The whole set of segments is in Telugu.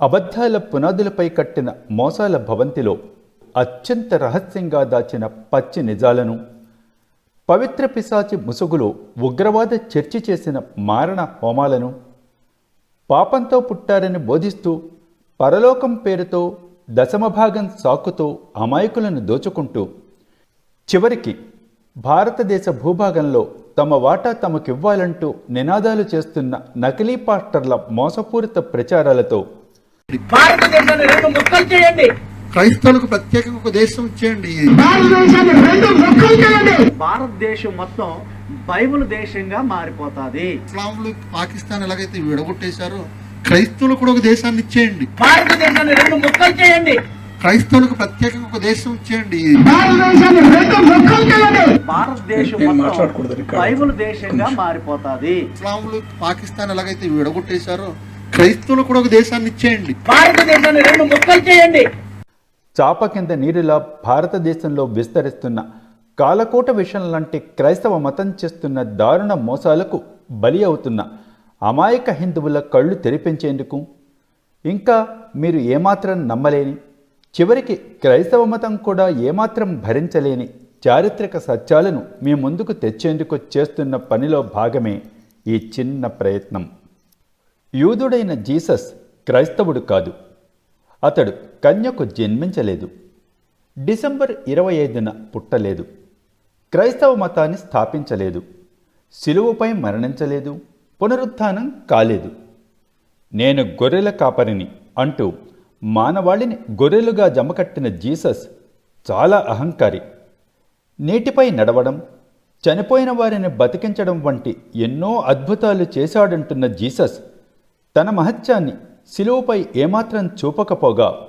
అబద్ధాల పునాదులపై కట్టిన మోసాల భవంతిలో అత్యంత రహస్యంగా దాచిన పచ్చి నిజాలను పవిత్ర పిశాచి ముసుగులో ఉగ్రవాద చర్చ చేసిన మారణ హోమాలను పాపంతో పుట్టారని బోధిస్తూ పరలోకం పేరుతో దశమభాగం సాకుతో అమాయకులను దోచుకుంటూ చివరికి భారతదేశ భూభాగంలో తమ వాటా తమకివ్వాలంటూ నినాదాలు చేస్తున్న నకిలీ పాస్టర్ల మోసపూరిత ప్రచారాలతో భారతదేశాన్ని రెండు ముక్కలు చేయండి. క్రైస్తవులకు ప్రత్యేకంగా ఒక దేశం ఇచ్చేయండి. భారతదేశాన్ని రెండు ముక్కలు చేయండి. భారతదేశం మొత్తం బైబిల్ దేశంగా మారిపోతాది. ఇస్లాంలు పాకిస్తాన్ ఎలాగైతే విడగొట్టేశారో క్రైస్తవులకు కూడా ఒక దేశాన్ని ఇచ్చేయండి. భారతదేశాన్ని రెండు ముక్కలు చేయండి. క్రైస్తవులకు ప్రత్యేకంగా ఒక దేశం ఇచ్చేయండి. భారతదేశాన్ని రెండు ముక్కలు చేయండి. భారతదేశం మొత్తం బైబిల్ దేశంగా మారిపోతాది. ఇస్లాంలు పాకిస్తాన్ ఎలాగైతే విడగొట్టేశారో క్రైస్తవులకు కూడా ఒక దేశాన్ని ఇచ్చేయండి. భారతదేశాన్ని రెండు ముక్కలు చేయండి. చాప కింద నీరులా భారతదేశంలో విస్తరిస్తున్న కాలకోట విషయం లాంటి క్రైస్తవ మతం చేస్తున్న దారుణ మోసాలకు బలి అవుతున్న అమాయక హిందువుల కళ్ళు తెరిపించేందుకు ఇంకా మీరు ఏమాత్రం నమ్మలేని చివరికి క్రైస్తవ మతం కూడా ఏమాత్రం భరించలేని చారిత్రక సత్యాలను మీ ముందుకు తెచ్చేందుకు చేస్తున్న పనిలో భాగమే ఈ చిన్న ప్రయత్నం. యూదుడైన జీసస్ క్రైస్తవుడు కాదు. అతడు కన్యకు జన్మించలేదు. డిసెంబర్ ఇరవై ఐదున పుట్టలేదు. క్రైస్తవ మతాన్ని స్థాపించలేదు. శిలువపై మరణించలేదు. పునరుత్థానం కాలేదు. నేను గొర్రెల కాపరిని అంటూ మానవాళిని గొర్రెలుగా జమకట్టిన జీసస్ చాలా అహంకారి. నీటిపై నడవడం చనిపోయిన వారిని బతికించడం వంటి ఎన్నో అద్భుతాలు చేశాడంటున్న జీసస్ తన మహత్యాన్ని శిలువపై ఏమాత్రం చూపకపోగా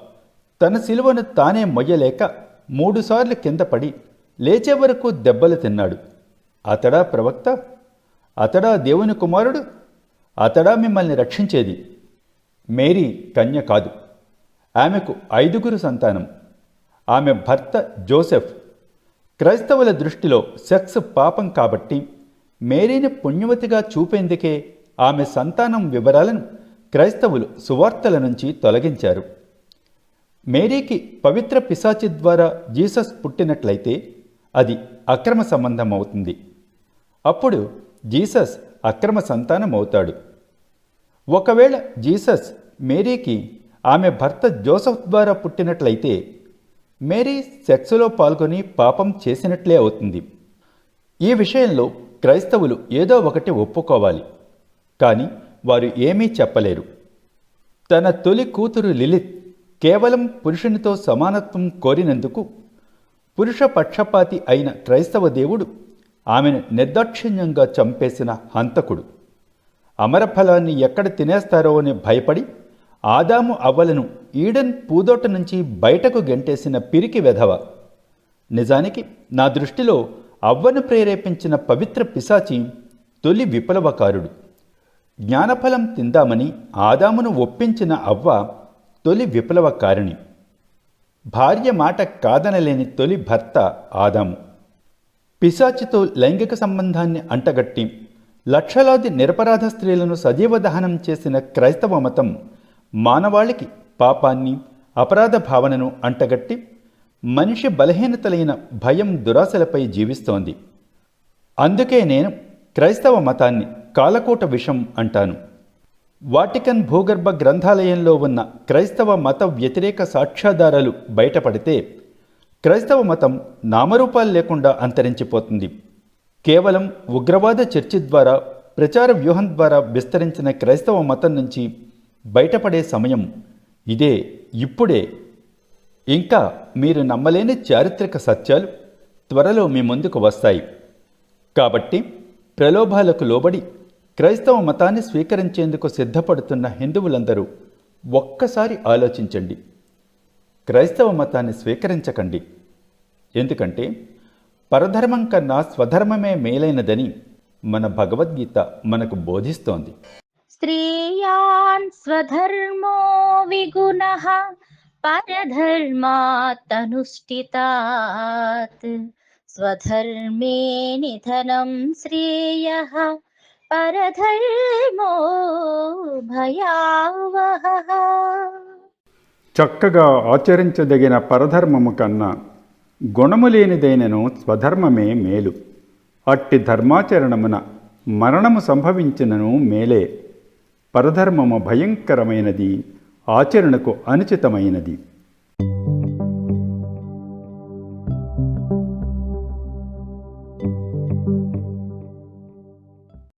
తన శిలువను తానే మొయ్యలేక మూడుసార్లు కింద పడి లేచే వరకు దెబ్బలు తిన్నాడు. అతడా ప్రవక్త? అతడా దేవుని కుమారుడు? అతడా మిమ్మల్ని రక్షించేది? మేరీ కన్య కాదు. ఆమెకు ఐదుగురు సంతానం. ఆమె భర్త జోసెఫ్. క్రైస్తవుల దృష్టిలో సెక్స్ పాపం కాబట్టి మేరీని పుణ్యవతిగా చూపేందుకే ఆమె సంతానం వివరాలను క్రైస్తవులు సువార్తల నుంచి తొలగించారు. మేరీకి పవిత్ర పిశాచి ద్వారా జీసస్ పుట్టినట్లయితే అది అక్రమ సంబంధం అవుతుంది అప్పుడు జీసస్ అక్రమ సంతానం అవుతాడు ఒకవేళ జీసస్ మేరీకి ఆమె భర్త జోసఫ్ ద్వారా పుట్టినట్లయితే మేరీ సెక్స్లో పాల్గొని పాపం చేసినట్లే అవుతుంది. ఈ విషయంలో క్రైస్తవులు ఏదో ఒకటి ఒప్పుకోవాలి. కానీ వారు ఏమీ చెప్పలేరు. తన తొలి కూతురు లిలిత్ కేవలం పురుషునితో సమానత్వం కోరినందుకు పురుష పక్షపాతి అయిన క్రైస్తవ దేవుడు ఆమెను నిర్దాక్షిణ్యంగా చంపేసిన హంతకుడు. అమరఫలాన్ని ఎక్కడ తినేస్తారో అని భయపడి ఆదాము అవ్వలను ఈడెన్ పూదోట నుంచి బయటకు గెంటేసిన పిరికి వెధవ. నిజానికి నా దృష్టిలో అవ్వను ప్రేరేపించిన పవిత్ర పిశాచి తొలి విప్లవకారుడు. జ్ఞానఫలం తిందామని ఆదామును ఒప్పించిన అవ్వ తొలి విప్లవకారిణి. భార్య మాట కాదనలేని తొలి భర్త ఆదాము. పిశాచితో లైంగిక సంబంధాన్ని అంటగట్టి లక్షలాది నిరపరాధ స్త్రీలను సజీవ దహనం చేసిన క్రైస్తవ మతం మానవాళికి పాపాన్ని అపరాధ భావనను అంటగట్టి మనిషి బలహీనతలైన భయం దురాశలపై జీవిస్తోంది. అందుకే నేను క్రైస్తవ మతాన్ని కాలకోట విషం అంటాను. వాటికన్ భూగర్భ గ్రంథాలయంలో ఉన్న క్రైస్తవ మత వ్యతిరేక సాక్ష్యాధారాలు బయటపడితే క్రైస్తవ మతం నామరూపాలు లేకుండా అంతరించిపోతుంది. కేవలం ఉగ్రవాద చర్చి ద్వారా ప్రచార వ్యూహం ద్వారా విస్తరించిన క్రైస్తవ మతం నుంచి బయటపడే సమయం ఇదే ఇప్పుడే. ఇంకా మీరు నమ్మలేని చారిత్రక సత్యాలు త్వరలో మీ ముందుకు వస్తాయి. కాబట్టి ప్రలోభాలకు లోబడి క్రైస్తవ మతాన్ని స్వీకరించేందుకు సిద్ధపడుతున్న హిందువులందరూ ఒక్కసారి ఆలోచించండి. క్రైస్తవ మతాన్ని స్వీకరించకండి. ఎందుకంటే పరధర్మం కన్నా స్వధర్మమే మేలైనదని మన భగవద్గీత మనకు బోధిస్తోంది. స్త్రీయాన్ స్వధర్మో విగుణ పరధర్మాతనుష్ఠితాత్. స్వధర్మే నిధనం శ్రేయ పరధర్మో భయావహ. చక్కగా ఆచరించదగిన పరధర్మము కన్నా గుణము లేనిదైనను స్వధర్మమే మేలు. అట్టి ధర్మాచరణమున మరణము సంభవించినను మేలే. పరధర్మము భయంకరమైనది ఆచరణకు అనుచితమైనది.